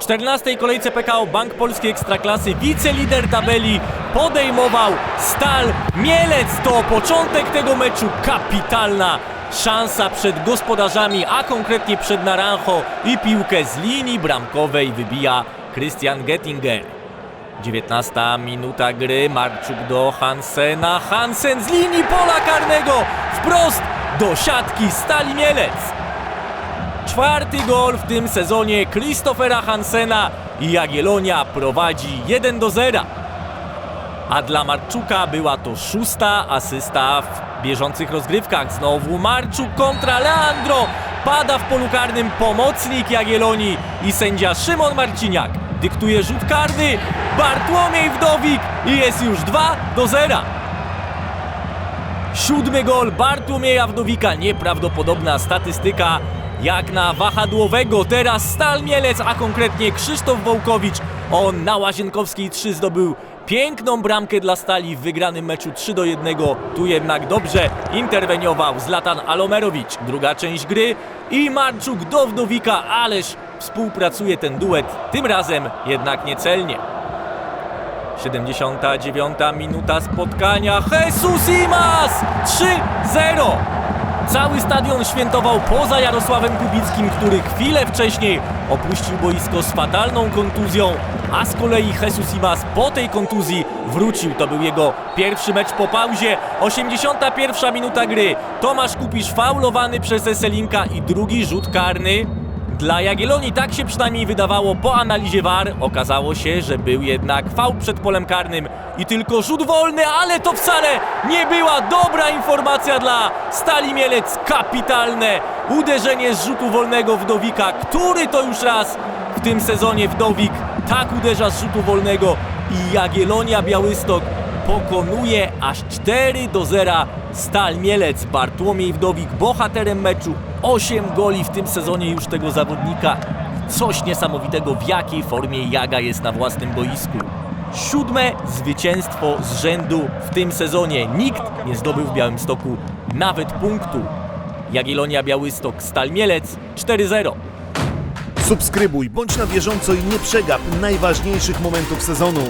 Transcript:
14 kolejce PKO Bank Polski Ekstraklasy wicelider tabeli podejmował Stal Mielec. To początek tego meczu kapitalna szansa przed gospodarzami, a konkretnie przed Naranjo i piłkę z linii bramkowej wybija Christian Gettinger. 19 minuta gry, Marczuk do Hansena, Hansen z linii pola karnego wprost do siatki Stali Mielec. Czwarty gol w tym sezonie Christophera Hansena i Jagiellonia prowadzi 1 do 0. A dla Marczuka była to szósta asysta w bieżących rozgrywkach. Znowu Marczuk kontra Leandro. Pada w polu karnym pomocnik Jagiellonii i sędzia Szymon Marciniak. Dyktuje rzut karny. Bartłomiej Wdowik i jest już 2 do 0. Siódmy gol Bartłomieja Wdowika. Nieprawdopodobna statystyka jak na wahadłowego. Teraz Stal Mielec, a konkretnie Krzysztof Wołkowicz. On na Łazienkowskiej 3 zdobył piękną bramkę dla Stali w wygranym meczu 3 do 1. Tu jednak dobrze interweniował Zlatan Alomerowicz. Druga część gry i Marczuk do Wdowika, ależ współpracuje ten duet. Tym razem jednak niecelnie. 79 minuta spotkania. Jesus Imas! 3-0! Cały stadion świętował poza Jarosławem Kubickim, który chwilę wcześniej opuścił boisko z fatalną kontuzją, a z kolei Jesus Imas po tej kontuzji wrócił. To był jego pierwszy mecz po pauzie. 81 minuta gry. Tomasz Kupisz faulowany przez Eselinka i drugi rzut karny. Dla Jagiellonii tak się przynajmniej wydawało po analizie VAR. Okazało się, że był jednak faul przed polem karnym i tylko rzut wolny, ale to wcale nie była dobra informacja dla Stali Mielec. Kapitalne uderzenie z rzutu wolnego Wdowika, który to już raz w tym sezonie Wdowik tak uderza z rzutu wolnego i Jagiellonia Białystok pokonuje aż 4 do 0 Stal Mielec. Bartłomiej Wdowik bohaterem meczu. 8 goli w tym sezonie już tego zawodnika. Coś niesamowitego w jakiej formie Jaga jest na własnym boisku. Siódme zwycięstwo z rzędu w tym sezonie. Nikt nie zdobył w Białymstoku nawet punktu. Jagiellonia Białystok Stal Mielec 4-0. Subskrybuj, bądź na bieżąco i nie przegap najważniejszych momentów sezonu.